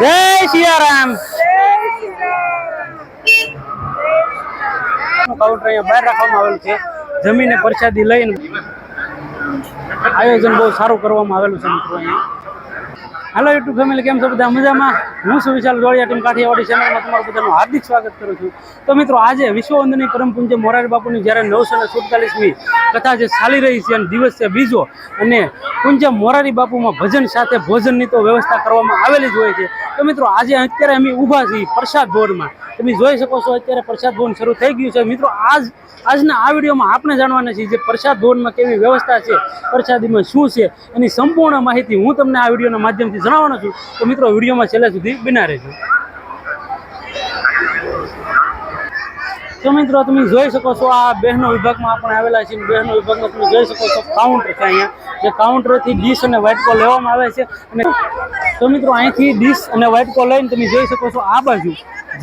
જય સિયારામ કાઉન્ટર અહીંયા બહાર રાખવામાં આવેલું છે. જમીને પ્રસાદી લઈને આયોજન બહુ સારું કરવામાં આવેલું છે મિત્રો અહીંયા. હાલો યુટ્યુબ ફેમિલી કેમ છો બધા? મજામાં? હું સુવિશાલ વિશાલ જોડિયા ટીમ કાઠિયાવાડી ચેનલમાં તમારું બધાનું હાર્દિક સ્વાગત કરું છું. તો મિત્રો, આજે વિશ્વ વંદની પરમ પૂજ્ય મોરારી બાપુની જ્યારે નવસો ને સુડતાલીસમી કથા જે ચાલી રહી છે અને દિવસ છે બીજો, અને પૂજ્ય મોરારી બાપુમાં ભજન સાથે ભોજનની તો વ્યવસ્થા કરવામાં આવેલી જ હોય છે. તો મિત્રો, આજે અત્યારે અમે ઊભા છીએ પ્રસાદ ભવનમાં. તમે જોઈ શકો છો, અત્યારે પ્રસાદ ભવન શરૂ થઈ ગયું છે. મિત્રો, આજ, આજના આ વિડીયોમાં આપણે જાણવાના છીએ જે પ્રસાદ ભવનમાં કેવી વ્યવસ્થા છે, પ્રસાદીમાં શું છે, એની સંપૂર્ણ માહિતી હું તમને આ વિડીયોના માધ્યમથી જણાવવાનો છું. તો મિત્રો, વિડીયોમાં છેલ્લે સુધી બિના રહેજો. તો મિત્રો, તમે જોઈ શકો છો, આ બહેનો વિભાગમાં આપણે આવેલા છીએ. બહેનો વિભાગમાં તમે જોઈ શકો છો કાઉન્ટર છે અહીંયા. જે કાઉન્ટરથી ડીશ અને વાઇટકો લેવામાં આવે છે. અને તો મિત્રો, અહીંથી ડીશ અને વાઇટકો લઈને તમે જોઈ શકો છો, આ બાજુ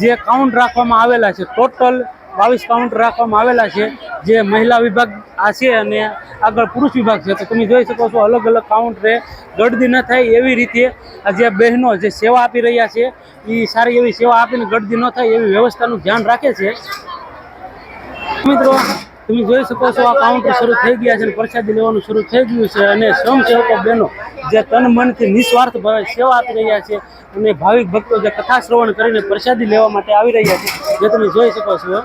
જે કાઉન્ટ રાખવામાં આવેલા છે ટોટલ બાવીસ કાઉન્ટર રાખવામાં આવેલા છે, જે મહિલા વિભાગ આ છે અને આગળ પુરુષ વિભાગ છે. તો તમે જોઈ શકો છો, અલગ અલગ કાઉન્ટરે ગળદી ન થાય એવી રીતે આ જે બહેનો જે સેવા આપી રહ્યા છે એ સારી એવી સેવા આપીને ગળદી ન થાય એવી વ્યવસ્થાનું ધ્યાન રાખે છે. મિત્રો તમે જોઈ શકો છો, આ કાઉન્ટર શરૂ થઈ ગયા છે અને પ્રસાદી લેવાનું શરૂ થઈ ગયું છે. અને સ્વયંસેવકો બહેનો જે તન મનથી નિસ્વાર્થ ભાવે સેવા આપી રહ્યા છે અને ભાવિક ભક્તો જે કથા શ્રવણ કરીને પ્રસાદી લેવા માટે આવી રહ્યા છે, જે તમે જોઈ શકો છો.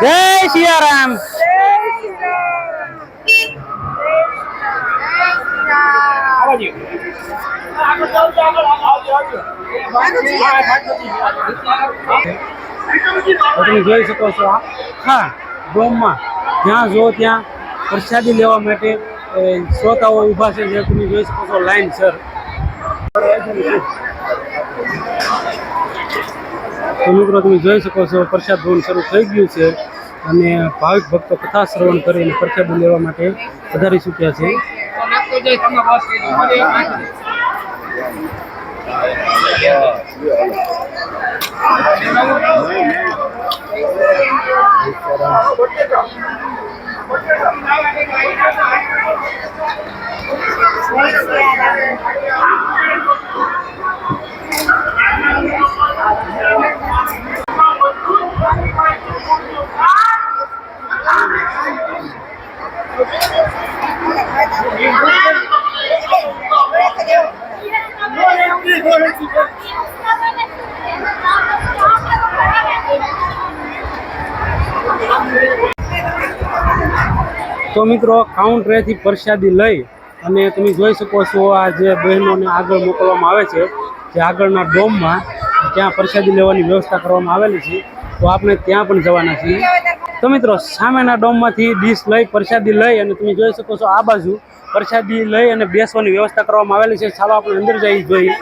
જય સિયારામ તમે જોઈ શકો છો આખા ડોમમાં જ્યાં જો ત્યાં પ્રસાદી લેવા માટે શ્રોતાઓ ઊભા છે જે તમે જોઈ શકો છો લાઈન સર. તો મિત્રો તમે જોઈ શકો છો, પ્રસાદ ભવન શરૂ થઈ ગયું છે અને ભાવિક ભક્તો કથા શ્રવણ કરીને પ્રસાદ લેવા માટે વધારી ચૂક્યા છે. તો મિત્રો કાઉન્ટરેથી પ્રસાદી લઈ અને તમે જોઈ શકો છો આ જે બહેનોને આગળ મોકલવામાં આવે છે, જે આગળના ડોમમાં ત્યાં પ્રસાદી લેવાની વ્યવસ્થા કરવામાં આવેલી છે, તો આપણે ત્યાં પણ જવાના છીએ. તો મિત્રો, સામેના ડોમમાંથી ડીશ લઈ, પ્રસાદી લઈ અને તમે જોઈ શકો છો આ બાજુ પ્રસાદી લઈ અને બેસવાની વ્યવસ્થા કરવામાં આવેલી છે. ચાલો આપણે અંદર જઈ જોઈએ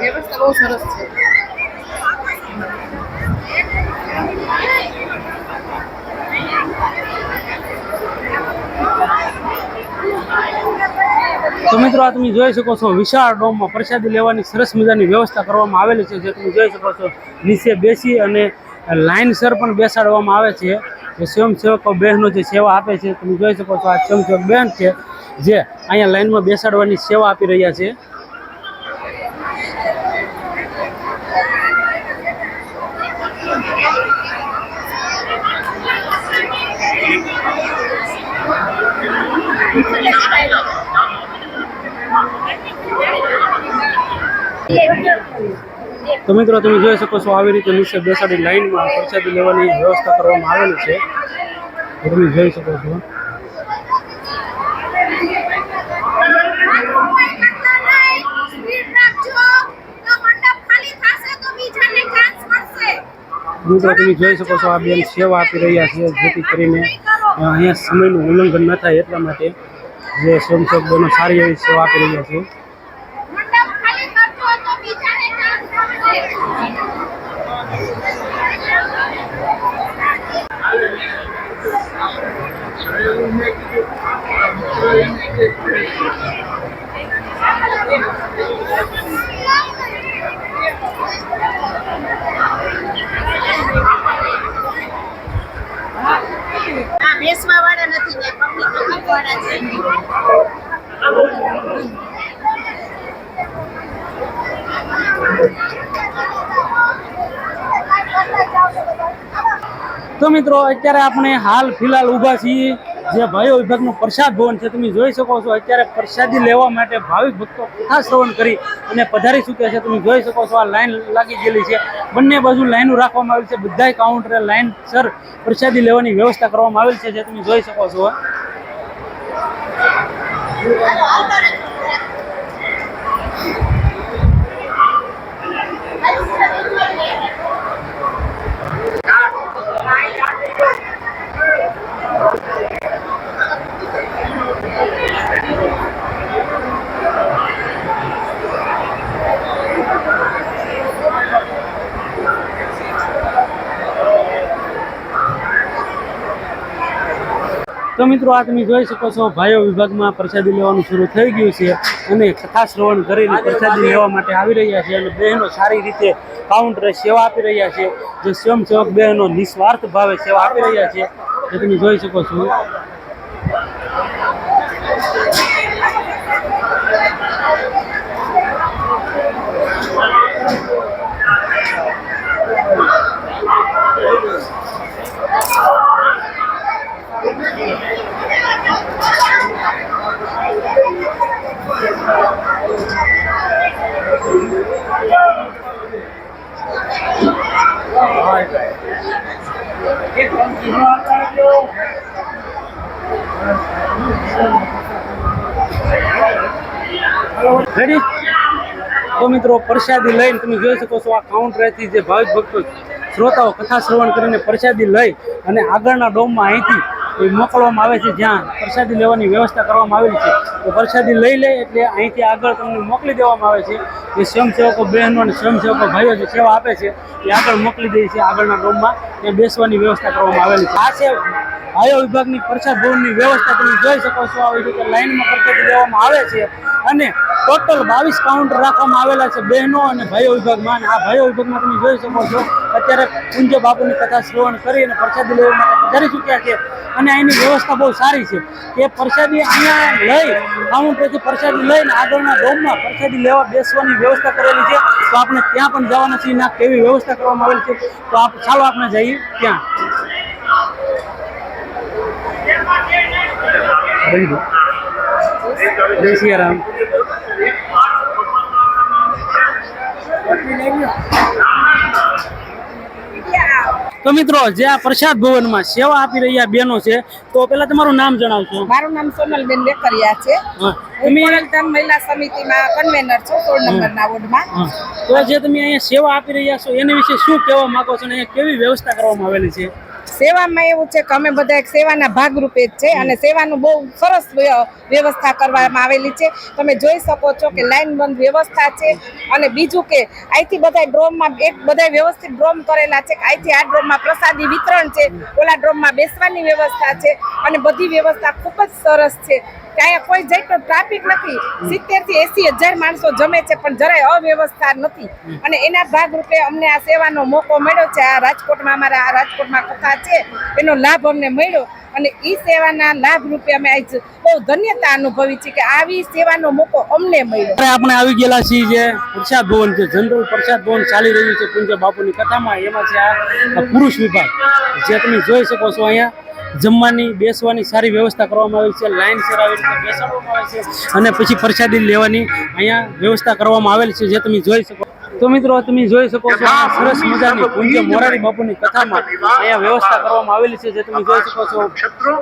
વ્યવસ્થા બહુ સરસ છે. તો મિત્રો આ તમે જોઈ શકો છો, વિશાળ ડોમમાં પ્રસાદી લેવાની સરસ મજાની વ્યવસ્થા કરવામાં આવેલી છે, જે તમે જોઈ શકો છો. નીચે બેસી અને લાઇનસર પણ બેસાડવામાં આવે છે. જે સ્વયંસેવકો બહેનો જે સેવા આપે છે, તમે જોઈ શકો છો આ સ્વયંસેવક બહેન છે, જે અહીંયા લાઇનમાં બેસાડવાની સેવા આપી રહ્યા છે. તો મિત્રો, તમે જોઈ શકો છો આવી રીતે નીચે બેસાડી લાઈનમાં પ્રસાદી લેવાની વ્યવસ્થા કરવામાં આવેલી છે. તમે જોઈ શકો છો. મિત્રો, તમે જોઈ શકો છો આ બેન સેવા આપી રહ્યા છે જેથી કરીને અહીંયા સમયનું ઉલ્લંઘન ન થાય એટલા માટે જે સ્વયંસેવક સારી એવી સેવા આપી રહ્યા છે. વાળા નથી ને પબ્લિક વાળા છે. તો મિત્રો અત્યારે આપણે હાલ ફિલહાલ ઊભા છીએ. જે ભાઈઓ વિભાગનું પ્રસાદ ભવન છે, તમે જોઈ શકો છો, અત્યારે પ્રસાદી લેવા માટે ભાવિક ભક્તો કથા શ્રવણ કરી અને પધારી ચૂક્યા છે, તમે જોઈ શકો છો, આ લાઈન લાગી ગયેલી છે. બંને બાજુ લાઈનો રાખવામાં આવેલી છે, બધાય કાઉન્ટરે લાઈન સર પ્રસાદી લેવાની વ્યવસ્થા કરવામાં આવેલ છે, જે તમે જોઈ શકો છો. મિત્રો, આ તમે જોઈ શકો છો, ભાઈઓ વિભાગમાં પ્રસાદી લેવાનું શરૂ થઈ ગયું છે અને કથા શ્રવણ કરીને પ્રસાદી લેવા માટે આવી રહ્યા છે અને બહેનો સારી રીતે કાઉન્ટરે સેવા આપી રહ્યા છે. જે સ્વયંસેવક બહેનો નિસ્વાર્થ ભાવે સેવા આપી રહ્યા છે. જે તમે જોઈ શકો છો. રેડી? તો મિત્રો, પ્રસાદી લઈને તમે જોઈ શકો છો આ કાઉન્ટરથી જે ભાવિક ભક્તો શ્રોતાઓ કથા શ્રવણ કરીને પ્રસાદી લઈ અને આગળના ડોમમાં અહીંથી મોકલવામાં આવે છે, જ્યાં પ્રસાદી લેવાની વ્યવસ્થા કરવામાં આવેલી છે. તો પ્રસાદી લઈ લે એટલે અહીંથી આગળ તમને મોકલી દેવામાં આવે છે. એ સ્વયંસેવકો બહેનો અને સ્વયંસેવકો ભાઈઓ જે સેવા આપે છે, એ આગળ મોકલી દે છે આગળના ડોમમાં. એ બેસવાની વ્યવસ્થા કરવામાં આવેલી છે. આ છે આયો વિભાગની પ્રસાદ ભવનની વ્યવસ્થા તમે જોઈ શકો છો. આવી રીતે લાઇનમાં પ્રસાદી લેવામાં આવે છે. અને ટોટલ બાવીસ કાઉન્ટર રાખવામાં આવેલા છે. બહેનો અને ભાઈઓ વિભાગમાં. આ ભાઈઓ વિભાગમાં તમે જોઈ શકો છો, અત્યારે પૂંજ્ય બાપુની કથા શ્રવણ કરી અને પ્રસાદી લેવા માટે પધારી ચૂક્યા છે અને અહીંની વ્યવસ્થા બહુ સારી છે કે પ્રસાદી અહીંયા લઈ કાઉન્ટરથી પ્રસાદી લઈને આગળના ડોમમાં પ્રસાદી લેવા બેસવાની વ્યવસ્થા કરેલી છે. તો આપણે ત્યાં પણ જવાના છીએ. ના, કેવી વ્યવસ્થા કરવામાં આવેલી છે? તો આપ, ચાલો આપણે જઈએ ત્યાં. જય સિયારામ તો મિત્રો જે આ પ્રસાદ ભવનમાં સેવા આપી રહ્યા બેનો છે તો પેલા તમારું નામ જણાવશો. મારું નામ સોનલબેન વેકરિયા છે. તમે મહિલા સમિતિમાં કન્વેનર છું સોળ નંબરના વોર્ડમાં. તો જે તમે અહીંયા સેવા આપી રહ્યા છો એની વિશે શું કહેવા માંગો છો અને કેવી વ્યવસ્થા કરવામાં આવેલી છે? સેવામાં એવું છે કે અમે બધા એક સેવાના ભાગરૂપે જ છે અને સેવાનું બહુ સરસ વ્યવસ્થા કરવામાં આવેલી છે. તમે જોઈ શકો છો કે લાઈન બંધ વ્યવસ્થા છે અને બીજું કે અહીંથી બધા ડ્રોમમાં એક બધા વ્યવસ્થિત ડ્રોમ કરેલા છે કે અહીંથી આ ડ્રોમમાં પ્રસાદી વિતરણ છે ઓલા ડ્રોમમાં બેસવાની વ્યવસ્થા છે અને બધી વ્યવસ્થા ખૂબ જ સરસ છે. કે અહીંયા કોઈ પણ ટ્રાફિક નથી. સિત્તેરથી એસી હજાર માણસો જમે છે, પણ જરાય અવ્યવસ્થા નથી. અને એના ભાગરૂપે અમને આ સેવાનો મોકો મળ્યો છે. આ રાજકોટમાં અમારા આ રાજકોટમાં કથા છે. એનો લાભ અમને મળ્યો. અને એ સેવાના લાભ રૂપે અમે આજ બહુ ધન્યતા અનુભવી છે કે આવી સેવાનો મોકો અમને મળ્યો. આપણે આવી ગયેલા છીએ જે પ્રસાદ ભવન છે. જનરલ પ્રસાદ ભવન ચાલી રહ્યું છે પૂંજ્ય બાપુની કથામાં. એમાં છે આ પુરુષ વિભાગ. જે તમે જોઈ શકો છો અહીંયા. જમવાની, બેસવાની સારી વ્યવસ્થા કરવામાં આવી છે, લાઈન સર આવી રીતે બેસાડવામાં આવે છે અને પછી પ્રસાદી લેવાની અહીંયા વ્યવસ્થા કરવામાં આવેલ છે જે તમે જોઈ શકો. તો મિત્રો, તમે જોઈ શકો છો સરસ મજાની પૂજ્ય મોરારી બાપુની કથામાં અહીંયા વ્યવસ્થા કરવામાં આવેલી છે જે તમે જોઈ શકો છો.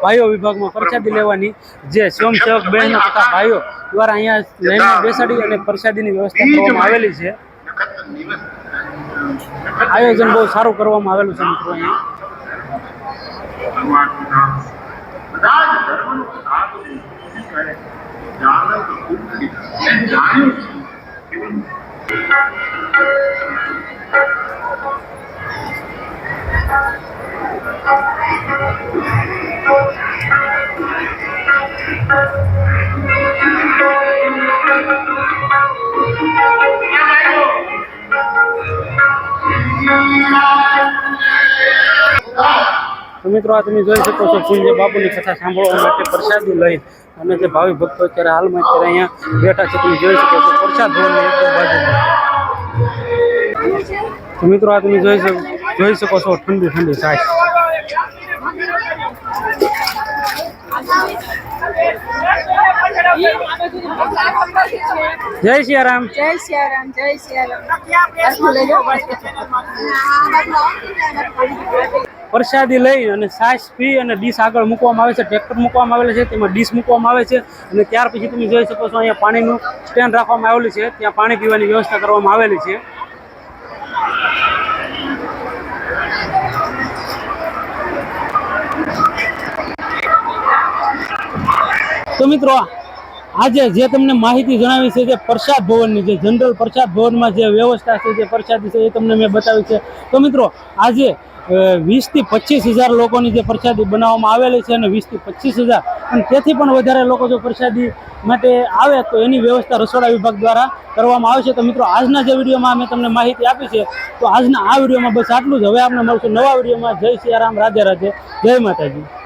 ભાઈઓ વિભાગમાં પ્રસાદી લેવાની જે સ્વયંસેવક બહેનો તથા ભાઈઓ દ્વારા અહીંયા લાઈનમાં બેસાડી અને પ્રસાદીની વ્યવસ્થા કરવામાં આવેલી છે. આયોજન બહુ સારું કરવામાં આવેલું છે મિત્રો અહીંયા. બધા જ ધર્મનો સાથ ઊભી કરે જાણત ઉઠી મેં જાણ્યું છે કે તો મિત્રો આ તમે જોઈ શકો છો પૂજ્ય બાપુની કથા સાંભળવા માટે પ્રસાદી લઈ અને જે ભાવિ ભક્તો અત્યારે હાલમાં અત્યારે અહીંયા બેઠા છે, તમે જોઈ શકો છો, પ્રસાદ ભવનની તો મિત્રો આ તમે જોઈ શકો જોઈ શકો છો, ઠંડી ઠંડી સાહેબ જય સિયારામ. જય સિયારામ જય સિયારામ. પ્રસાદી લઈ અને સાસ પી અને ડીશ આગળ મૂકવામાં આવે છે, ટ્રેક્ટર મૂકવામાં આવેલું છે, તેમાં ડીશ મૂકવામાં આવે છે અને ત્યાર પછી તમે જોઈ શકો છો અહીંયા પાણીનું સ્ટેન્ડ રાખવામાં આવેલું છે, ત્યાં પાણી પીવાની વ્યવસ્થા કરવામાં આવેલી છે. તો મિત્રો આજે જે તમને માહિતી જણાવી છે જે પ્રસાદ ભવનની, જે જનરલ પ્રસાદ ભવનમાં જે વ્યવસ્થા છે, જે પ્રસાદી છે એ તમને મેં બતાવી છે. તો મિત્રો, આજે વીસથી પચીસ હજાર લોકોની જે પ્રસાદી બનાવવામાં આવેલી છે અને વીસથી પચીસ હજાર અને તેથી પણ વધારે લોકો જો પ્રસાદી માટે આવે તો એની વ્યવસ્થા રસોડા વિભાગ દ્વારા કરવામાં આવે છે તો મિત્રો, આજના જે વિડીયોમાં મેં તમને માહિતી આપી છે, તો આજના આ વિડીયોમાં બસ આટલું જ. હવે આપણે મળશું નવા વિડીયોમાં. જય સિયારામ રાધે રાધે. જય માતાજી.